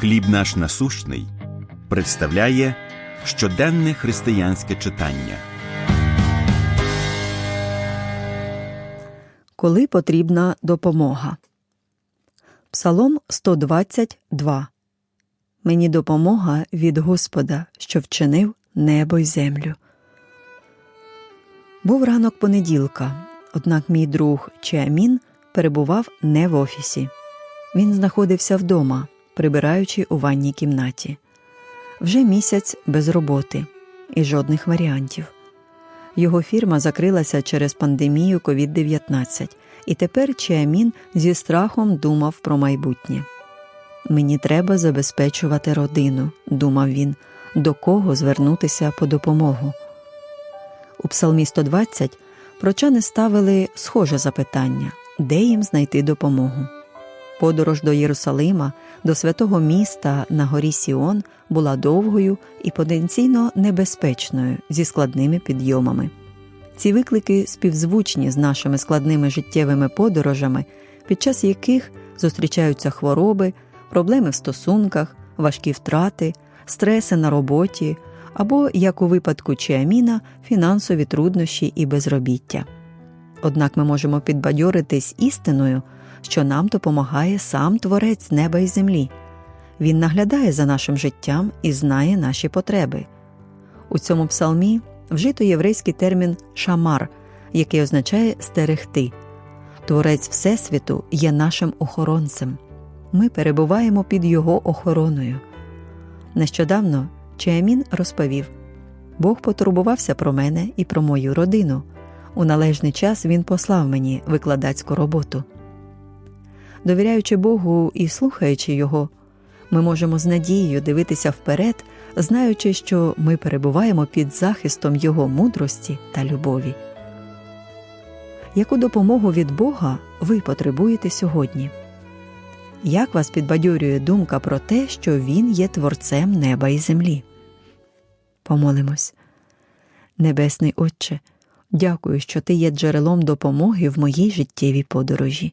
Хліб наш насущний представляє щоденне християнське читання. Коли потрібна допомога. Псалом 122. Мені допомога від Господа, що вчинив небо й землю. Був ранок понеділка, однак мій друг Чеамін перебував не в офісі. Він знаходився вдома, прибираючи у ванній кімнаті. Вже місяць без роботи і жодних варіантів. Його фірма закрилася через пандемію COVID-19, і тепер Чеамін зі страхом думав про майбутнє. Мені треба забезпечувати родину, думав він, до кого звернутися по допомогу. У Псалмі 120 прочани ставили схоже запитання, де їм знайти допомогу. Подорож до Єрусалима, до святого міста на горі Сіон була довгою і потенційно небезпечною зі складними підйомами. Ці виклики співзвучні з нашими складними життєвими подорожами, під час яких зустрічаються хвороби, проблеми в стосунках, важкі втрати, стреси на роботі або, як у випадку Чеаміна, фінансові труднощі і безробіття. Однак ми можемо підбадьоритись істиною, що нам допомагає сам Творець неба і землі. Він наглядає за нашим життям і знає наші потреби. У цьому псалмі вжито єврейський термін шамар, який означає стерегти. Творець Всесвіту є нашим охоронцем. Ми перебуваємо під його охороною. Нещодавно Чеамін розповів Бог потурбувався про мене і про мою родину. У належний час він послав мені викладацьку роботу. Довіряючи Богу і слухаючи Його, ми можемо з надією дивитися вперед, знаючи, що ми перебуваємо під захистом Його мудрості та любові. Яку допомогу від Бога ви потребуєте сьогодні? Як вас підбадьорює думка про те, що Він є творцем неба і землі? Помолимось. Небесний Отче, дякую, що Ти є джерелом допомоги в моїй життєвій подорожі.